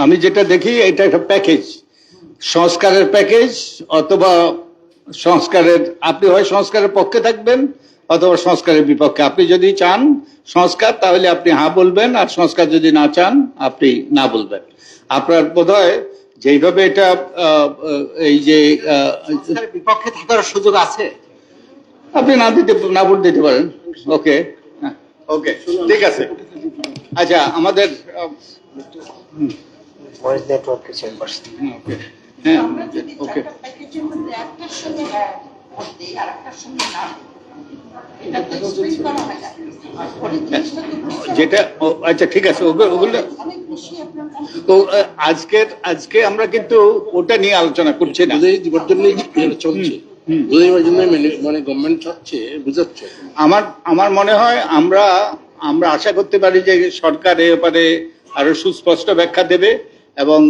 আম, যেটা দেখি এটা একটা প্যাকেজ সংস্কারের প্যাকেজ অথবা সংস্কারের আপনি হয় সংস্কারের পক্ষে থাকবেন অথবা সংস্কারের বিপক্ষে। আপনি যদি চান সংস্কার তাহলে আপনি হা বলবেন আর সংস্কার যদি না চান আপনি না বলবেন। আপনার বোধ হয় যেইভাবে এটা এই যে বিপক্ষে থাকার সুযোগ আছে? আপনি না দিতে না ভোট দিতে পারেন। ওকে ওকে ঠিক আছে। আচ্ছা আমাদের ভয়েস নেটওয়ার্কের চেম্বার। হুম, ওকে। হ্যাঁ আমরা ওকে। হ্যাঁ হয়। যেটা ও, আচ্ছা ঠিক আছে ওগুলো তো আজকের আজকে আমরা কিন্তু ওটা নিয়ে আলোচনা করছি না। দিবার জন্যই চলছে। মানে গভর্নমেন্ট চাচ্ছে বুঝাচ্ছে। আমার আমার মনে হয় আমরা আমরা আশা করতে পারি যে সরকার এ ব্যাপারে আরও সুস্পষ্ট ব্যাখ্যা দেবে এবং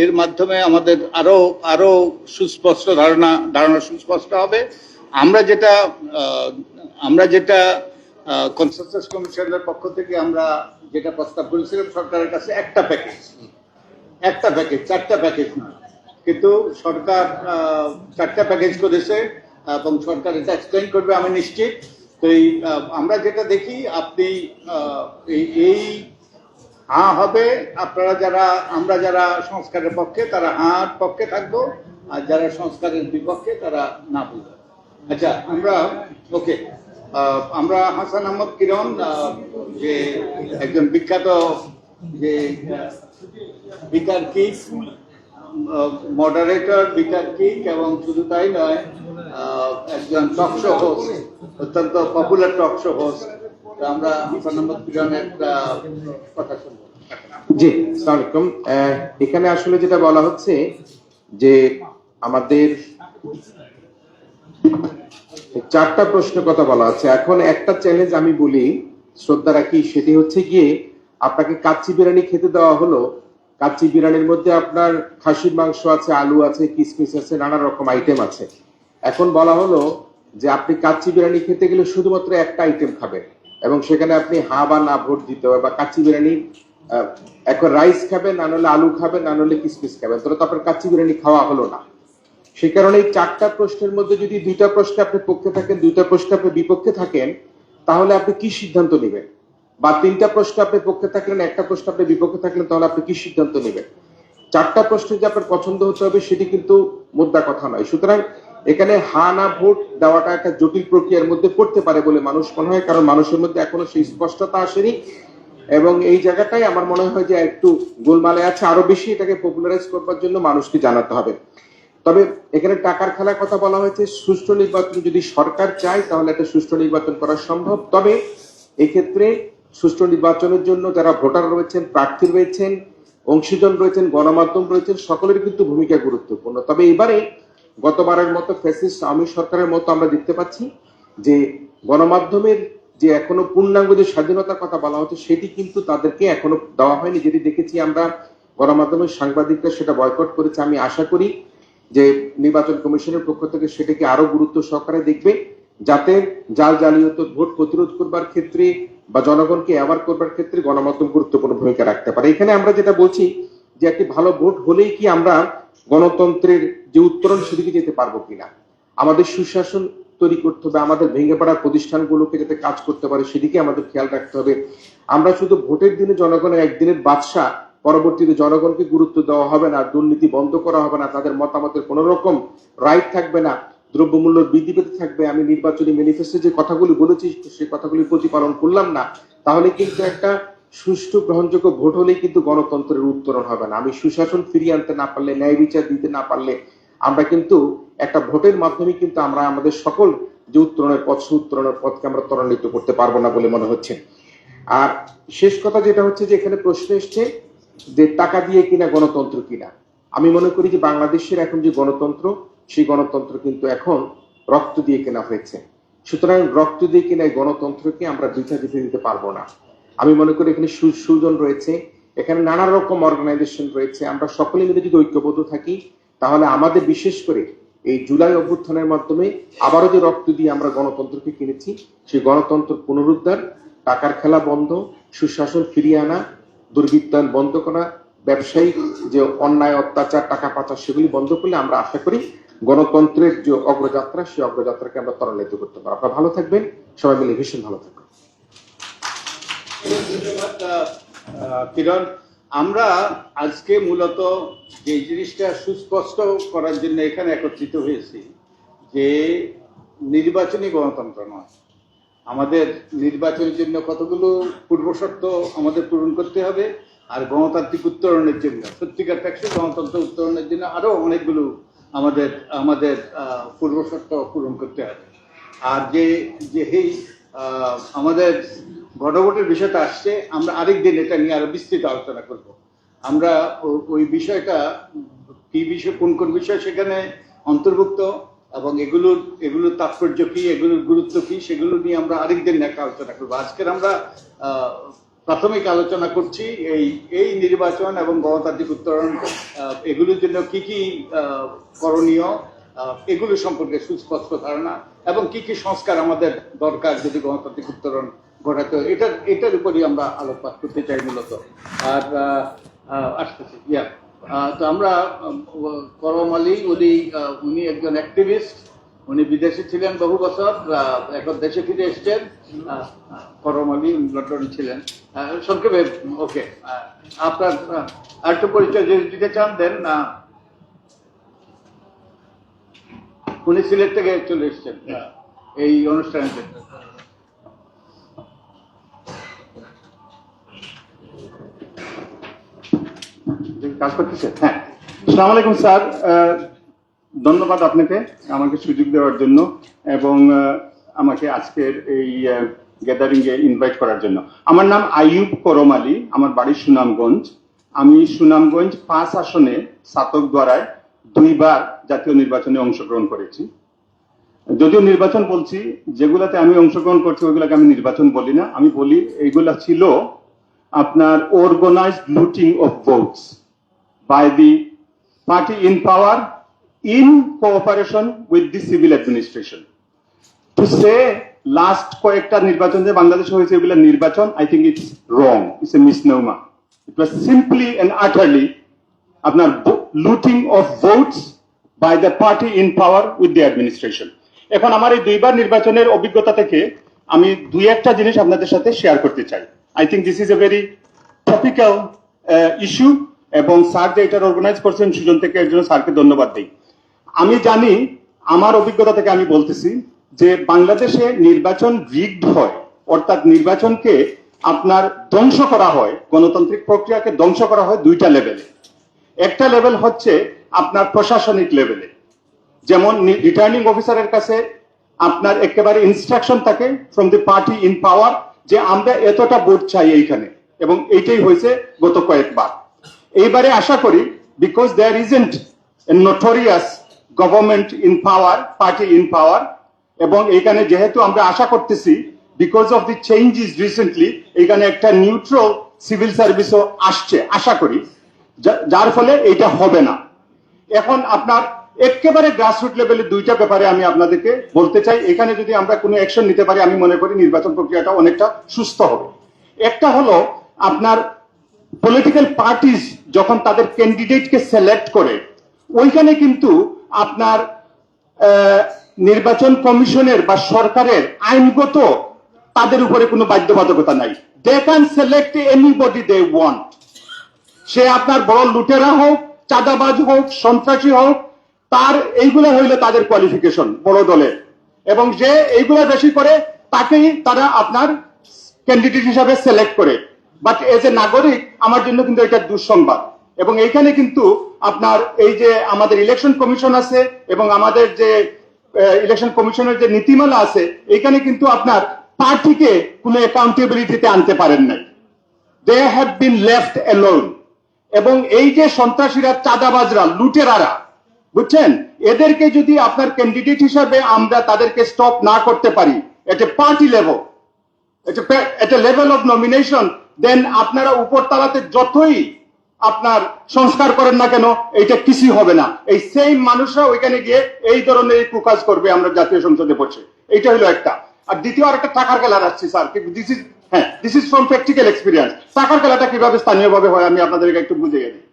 এর মাধ্যমে আমাদের আরও আরও সুস্পষ্ট ধারণা ধারণা সুস্পষ্ট হবে। আমরা যেটা আমরা যেটা কনসেনসাস কমিশনের পক্ষ থেকে আমরা যেটা প্রস্তাব করেছিলাম সরকারের কাছে একটা প্যাকেজ একটা প্যাকেজ চারটা প্যাকেজ না। কিন্তু সরকার চারটা প্যাকেজ করেছে এবং সরকার এটা এক্সপ্লেন করবে, আমি নিশ্চিত। তো এই আমরা যেটা দেখি, আপনি এই এই হাঁ হবে। আপনারা যারা, আমরা যারা সংস্কারের পক্ষে, তারা হাঁর পক্ষে থাকব। আর যারা সংস্কারের বিপক্ষে, তারা না বলব আচ্ছা আমরা, ওকে আমরা হাসান আহমদ কিরণ যে একজন বিখ্যাত, যে বিকার মডারেটর বিকার এবং শুধু তাই নয় একজন টক শো হোস্ট অত্যন্ত পপুলার টক শো হোস্ট আমরা আহমদ কিরণের জি আহ, এখানে আসলে যেটা বলা হচ্ছে যে আমাদের চারটা প্রশ্ন কথা বলা আছে। এখন একটা চ্যালেঞ্জ আমি বলি শ্রদ্ধা রাখি সেটি হচ্ছে গিয়ে আপনাকে কাচ্চি বিরিয়ানি খেতে দেওয়া হলো। কাচ্চি বিরিয়ানির মধ্যে আপনার খাসির মাংস আছে আলু আছে কিসমিস আছে নানা রকম আইটেম আছে। এখন বলা হলো যে আপনি কাচ্চি বিরিয়ানি খেতে গেলে শুধুমাত্র একটা আইটেম খাবেন। এবং সেখানে আপনি হা বা না ভোট দিতে হবে বা কাচ্চি বিরিয়ানি এখন রাইস খাবেন, না হলে আলু খাবেন, না হলে কিসমিস খাবেন। তাহলে তো আপনার কাচ্চি বিরিয়ানি খাওয়া হলো না। সেই কারণে এই চারটা প্রশ্নের মধ্যে যদি দুইটা প্রশ্নে আপনি পক্ষে থাকেন, দুইটা প্রশ্নে আপনি বিপক্ষে থাকেন, তাহলে আপনি কি সিদ্ধান্ত নেবেন? বা তিনটা প্রশ্ন আপনি পক্ষে থাকলেন, একটা প্রশ্ন আপনি বিপক্ষে থাকলেন, তাহলে আপনি কি সিদ্ধান্ত নেবেন? চারটা প্রশ্ন যে আপনার পছন্দ হতে হবে, সেটি কিন্তু মুদ্রা কথা নয়। সুতরাং এখানে হা না ভোট দেওয়াটা একটা জটিল প্রক্রিয়ার মধ্যে পড়তে পারে বলে মানুষ মনে হয়, কারণ মানুষের মধ্যে এখনও সেই স্পষ্টতা আসেনি। এবং এই জায়গাটাই আমার মনে হয় যে একটু গোলমালে আছে। আরও বেশি এটাকে পপুলারাইজ করবার জন্য মানুষকে জানাতে হবে। তবে এখানে টাকার খেলার কথা বলা হয়েছে, সুষ্ঠু নির্বাচন যদি সরকার চায়, তাহলে একটা সুষ্ঠু নির্বাচন করা সম্ভব। তবে এক্ষেত্রে সুষ্ঠু নির্বাচনের জন্য যারা ভোটার রয়েছেন, প্রার্থী রয়েছেন, অংশীজন রয়েছেন, গণমাধ্যম রয়েছেন, সকলের কিন্তু ভূমিকা গুরুত্বপূর্ণ। তবে এবারে গতবারের মতো ফ্যাসিস্ট আমি সরকারের মতো আমরা দেখতে পাচ্ছি যে গণমাধ্যমের যে এখনও পূর্ণাঙ্গ যে স্বাধীনতার কথা বলা হচ্ছে, সেটি কিন্তু তাদেরকে এখনও দেওয়া হয়নি। যেটি দেখেছি আমরা, গণমাধ্যমের সাংবাদিকরা সেটা বয়কট করেছে। আমি আশা করি যে নির্বাচন কমিশনের পক্ষ থেকে সেটাকে আরও গুরুত্ব সহকারে দেখবে, যাতে জাল জালিয়াত, ভোট প্রতিরোধ করবার ক্ষেত্রে বা জনগণকে অ্যাওয়ার করবার ক্ষেত্রে গণমাধ্যম গুরুত্বপূর্ণ ভূমিকা রাখতে পারে। এখানে আমরা যেটা বলছি যে একটি ভালো ভোট হলেই কি আমরা গণতন্ত্রের যে উত্তরণ সেদিকে যেতে পারব কিনা? আমাদের সুশাসন তৈরি করতে হবে, আমাদের ভেঙে পড়া প্রতিষ্ঠানগুলোকে যাতে কাজ করতে পারে সেদিকে আমাদের খেয়াল রাখতে হবে। আমরা শুধু ভোটের দিনে জনগণের একদিনের বাদশা পরবর্তীতে জনগণকে গুরুত্ব দেওয়া হবে না, দুর্নীতি বন্ধ করা হবে না, তাদের মতামতের কোন রকম রাইট থাকবে না, দ্রব্যমূল্য বৃদ্ধি পেতে থাকবে। আমি নির্বাচনী ম্যানিফেস্টো যে কথাগুলি বলেছি সেই কথাগুলি প্রতিপালন করলাম না। তাহলে কিন্তু একটা সুষ্ঠু গ্রহণযোগ্য ভোট হলেই কিন্তু গণতন্ত্রের উত্তরণ হবে না। আমি সুশাসন ফিরিয়ে আনতে না পারলে, ন্যায় বিচার দিতে না পারলে, আমরা কিন্তু একটা ভোটের মাধ্যমে কিন্তু আমরা আমাদের সকল যে উত্তরণের পথ উত্তরণের পথকে আমরা ত্বরান্বিত করতে পারব না বলে মনে হচ্ছে। আর শেষ কথা যেটা হচ্ছে যে এখানে প্রশ্ন এসছে যে টাকা দিয়ে কিনা গণতন্ত্র কিনা। আমি মনে করি যে বাংলাদেশের এখন যে গণতন্ত্র, সেই গণতন্ত্র কিন্তু এখন রক্ত দিয়ে কেনা হয়েছে। সুতরাং রক্ত দিয়ে কেনা গণতন্ত্রকে আমরা দুইটা দিতে দিতে পারব না। আমি মনে করি এখানে সুজন রয়েছে, এখানে নানা রকম অর্গানাইজেশন রয়েছে। আমরা সকলে মিলে যদি ঐক্যবদ্ধ থাকি, তাহলে আমাদের বিশেষ করে এই জুলাই অভ্যুত্থানের মাধ্যমে আবারও যে রক্ত দিয়ে আমরা গণতন্ত্রকে কিনেছি, সেই গণতন্ত্র পুনরুদ্ধার, টাকার খেলা বন্ধ, সুশাসন ফিরিয়ে আনা, দুর্বৃত্তায়ন বন্ধ করা, ব্যবসায়িক যে অন্যায়, অত্যাচার, টাকা পাচার, সেগুলি বন্ধ করলে আমরা আশা করি গণতন্ত্রের যে অগ্রযাত্রা, সেই অগ্রযাত্রাকে আমরা ত্বরান্বিত করতে পারব। আপনারা ভালো থাকবেন, সবাই মিলে ভীষণ ভালো থাকবেন কিরণ, আমরা আজকে মূলত যে জিনিসটা সুস্পষ্ট করার জন্য এখানে একত্রিত হয়েছি, যে নির্বাচনী গণতন্ত্র নয়। আমাদের নির্বাচনের জন্য কতগুলো পূর্বশর্ত আমাদের পূরণ করতে হবে, আর গণতান্ত্রিক উত্তরণের জন্য, সত্যিকার ট্যাক্সে গণতন্ত্র উত্তরণের জন্য আরও অনেকগুলো আমাদের আমাদের পূর্বশর্ত পূরণ করতে হবে। আর যে যে আমাদের গণভোটের বিষয়টা আসছে, আমরা আরেক দিন এটা নিয়ে আরও বিস্তৃত আলোচনা করব। আমরা ওই বিষয়টা, কি বিষয়, কোন কোন বিষয় সেখানে অন্তর্ভুক্ত এবং এগুলোর এগুলোর তাৎপর্য কি, এগুলোর গুরুত্ব কি, সেগুলো নিয়ে আমরা আরেক দিন একটা আলোচনা করব। আজকের আমরা প্রাথমিক আলোচনা করছি এই এই নির্বাচন এবং গণতান্ত্রিক উত্তরণ এগুলোর জন্য কি কি করণীয় এগুলো সম্পর্কে সুস্পষ্ট ধারণা এবং কি কি সংস্কার আমাদের দরকার যদি গণতান্ত্রিক উত্তরণ ঘটাতে এটার এটার উপরই আমরা আলোকপাত করতে চাই মূলত। আর আসতেছি, ইয়া। তো আমরা করম আলী, উনি উনি একজন অ্যাক্টিভিস্ট উনি বিদেশে ছিলেন বহু বছর এখন দেশে ফিরে এসছেন। করম আলী লন্ডনে ছিলেন। সংক্ষেপে, ওকে আপনার আরেকটু পরিচয় যদি দিতে চান, দেন না উনি সিলেট থেকে চলে এসছেন এই অনুষ্ঠানের জন্য কাজ করতেছে? হ্যাঁ। সালাম আলাইকুম, স্যার। ধন্যবাদ আপনাকে আমাকে সুযোগ দেওয়ার জন্য এবং আমাকে আজকের এই গ্যাদারিং এ ইনভাইট করার জন্য। আমার নাম আইয়ুব করম আলী। আমার বাড়ি সুনামগঞ্জ। আমি সুনামগঞ্জ পাঁচ আসনে সাতক দ্বারায় দুইবার জাতীয় নির্বাচনে অংশগ্রহণ করেছি। যদিও নির্বাচন বলছি, যেগুলাতে আমি অংশগ্রহণ করছি, ওইগুলাকে আমি নির্বাচন বলি না। আমি বলি, এইগুলা ছিল আপনার organised looting of votes by the party in power in cooperation with the civil administration. To say last কয়েকটা নির্বাচন যে বাংলাদেশে হয়েছে এগুলো নির্বাচন I think it's wrong it's a misnomer it was simply and utterly আপনার looting of votes by the party in power with the administration এখন আমার এই দুইবার নির্বাচনের অভিজ্ঞতা থেকে আমি দুই একটা জিনিস আপনাদের সাথে শেয়ার করতে চাই। I think this is a very topical issue এবং স্যার যে এটার অর্গানাইজ করছেন সুজন থেকে এর জন্য স্যারকে ধন্যবাদ দিই। আমি জানি, আমার অভিজ্ঞতা থেকে আমি বলতেছি যে বাংলাদেশে নির্বাচন রিগড হয়, অর্থাৎ নির্বাচনকে আপনার ধ্বংস করা হয়, গণতান্ত্রিক প্রক্রিয়াকে ধ্বংস করা হয় দুইটা লেভেলে একটা লেভেল হচ্ছে আপনার প্রশাসনিক লেভেলে যেমন রিটার্নিং অফিসারের কাছে আপনার একেবারে ইনস্ট্রাকশন থাকে from the party in power যে আমরা এতটা ভোট চাই এইখানে। এবং এইটাই হয়েছে গত কয়েকবার। এইবারে আশা করি because there isn't notorious government in power party in power এবং এইখানে যেহেতু আমরা আশা করতেছি because of the changes recently এখানে একটা নিউট্রাল সিভিল সার্ভিসও আসছে, আশা করি। যার ফলে এইটা হবে না। এখন আপনার একেবারে গ্রাসরুট লেভেলে দুইটা ব্যাপারে আমি আপনাদেরকে বলতে চাই। এখানে যদি আমরা কোনো অ্যাকশন নিতে পারি, আমি মনে করি নির্বাচন প্রক্রিয়াটা অনেকটা সুস্থ হবে। একটা হলো আপনার পলিটিক্যাল পার্টিস যখন তাদের ক্যান্ডিডেটকে সিলেক্ট করে, ওইখানে কিন্তু আপনার নির্বাচন কমিশনের বা সরকারের আইনগত তাদের উপরে কোনো বাধ্যবাধকতা নাই। They can select anybody they want সে আপনার বড় লুটেরা হোক, চাঁদাবাজ হোক, সন্ত্রাসী হোক, তার এইগুলো হইলে তাদের কোয়ালিফিকেশন বড় দলের। এবং যে এইগুলো বেশি করে, তাকেই তারা আপনার ক্যান্ডিডেট হিসাবে সিলেক্ট করে। বাট এজ এ নাগরিক, আমার জন্য কিন্তু এটা দুঃসংবাদ। এবং এইখানে কিন্তু আপনার এই যে আমাদের ইলেকশন কমিশন আছে এবং আমাদের যে ইলেকশন কমিশনের যে নীতিমালা আছে, এইখানে কিন্তু আপনার পার্টিকে কোনো অ্যাকাউন্টেবিলিটিতে আনতে পারেন নাই। They have been left alone এবং এই যে সন্ত্রাসীরা, চাঁদাবাজরা, লুটেরারা, বুঝছেন? এদেরকে যদি আপনার ক্যান্ডিডেট হিসাবে আমরা তাদেরকে স্টপ না করতে পারি at a party level at a level of nomination দেন আপনারা উপর তালাতে যতই আপনার সংস্কার করেন না কেন, এইটা কিছুই হবে না। এই সেম মানুষরা ওইখানে গিয়ে এই ধরনের কুকাজ করবে আমরা জাতীয় সংসদে বসে। এইটা হলো একটা। আর দ্বিতীয় আর একটা টাকার খেলা রাখছি স্যার। দিস ইজ হ্যাঁ this is from practical experience টাকার খেলাটা কীভাবে স্থানীয়ভাবে হয় আমি আপনাদেরকে একটু বুঝিয়ে দিই।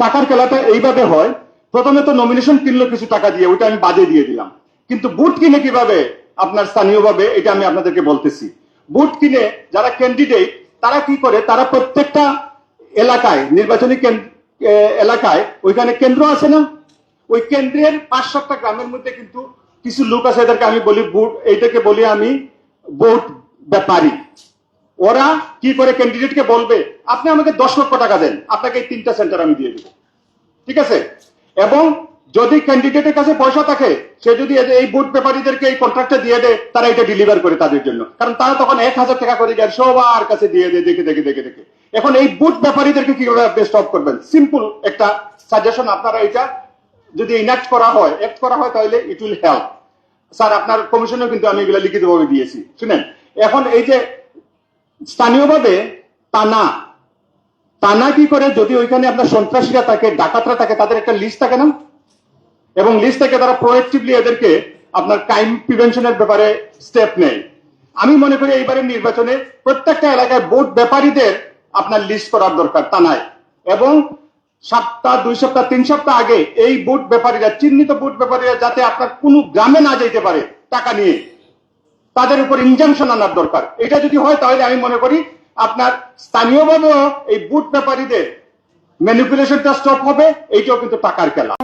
টাকার খেলাটা এইভাবে হয়, প্রথমে তো নমিনেশন কিনলো কিছু টাকা দিয়ে, ওইটা আমি বাদে দিয়ে দিলাম। কিন্তু বুট কিনে কীভাবে আপনার স্থানীয়ভাবে, এটা আমি আপনাদেরকে বলতেছি। বুট কিনে যারা ক্যান্ডিডেট তারা কি করে? তারা প্রত্যেকটা এলাকায়, নির্বাচনী এলাকায় ওইখানে কেন্দ্র আছে না? ওই কেন্দ্রের পাঁচ সাতটা গ্রামের মধ্যে কিন্তু কিছু লোক আছে, এদেরকে আমি বলি বুট এইটাকে বলি আমি ভোট ব্যাপারী। ওরা কি করে ক্যান্ডিডেটকে বলবে? আপনি আমাকে দশ লক্ষ টাকা দেন, আপনাকে এই তিনটা সেন্টার আমি দিয়ে দেবো। ঠিক আছে? এবং যদি ক্যান্ডিডেটের কাছে পয়সা থাকে, সে যদি এই বুট ব্যাপারীদেরকে এই কন্ট্রাক্টটা দিয়ে দেয়, তারা এটা ডেলিভার করে তাদের জন্য। কারণ তারা তখন এক হাজার টাকা করে দেয়, সবার কাছে দিয়ে দেয়, দেখে দেখে দেখে দেখে। এখন এই বুট ব্যাপারীদেরকে কীভাবে আপনি স্টপ করবেন? সিম্পল একটা সাজেশন আপনারা এটা যদি ইনাক্ট করা হয় অ্যাক্ট করা হয় তাহলে ইট উইল হেল্প স্যার আপনার কমিশনেও কিন্তু আমি এগুলো লিখিতভাবে দিয়েছি। শুনেন, এখন এই যে স্থানীয়ভাবে টানা টানা কি করে যদি ওইখানে আপনার সন্ত্রাসীরা থাকে, ডাকাতরা থাকে, তাদের একটা লিস্ট থাকে না? এবং লিস্ট থেকে তারা প্রোয়েক্টিভলি এদেরকে আপনার ক্রাইম প্রিভেনশনের ব্যাপারে স্টেপ নেয়। আমি মনে করি এইবারের নির্বাচনে প্রত্যেকটা এলাকায় ভোট ব্যাপারীদের আপনার লিস্ট করার দরকার টানায় এবং সপ্তাহ, দুই সপ্তাহ, তিন সপ্তাহ আগে এই বুট ব্যাপারীরা, চিহ্নিত বুট ব্যাপারীরা যাতে আপনার কোনো গ্রামে না যেতে পারে, টাকা নিয়ে তাদের উপর ইনজাংশন আনার দরকার। এটা যদি হয় তাহলে আমি মনে করি আপনার স্থানীয়ভাবেও এই বুট ব্যাপারীদের ম্যানিপুলেশনটা স্টপ হবে, এইটাও কিন্তু টাকার খেলা।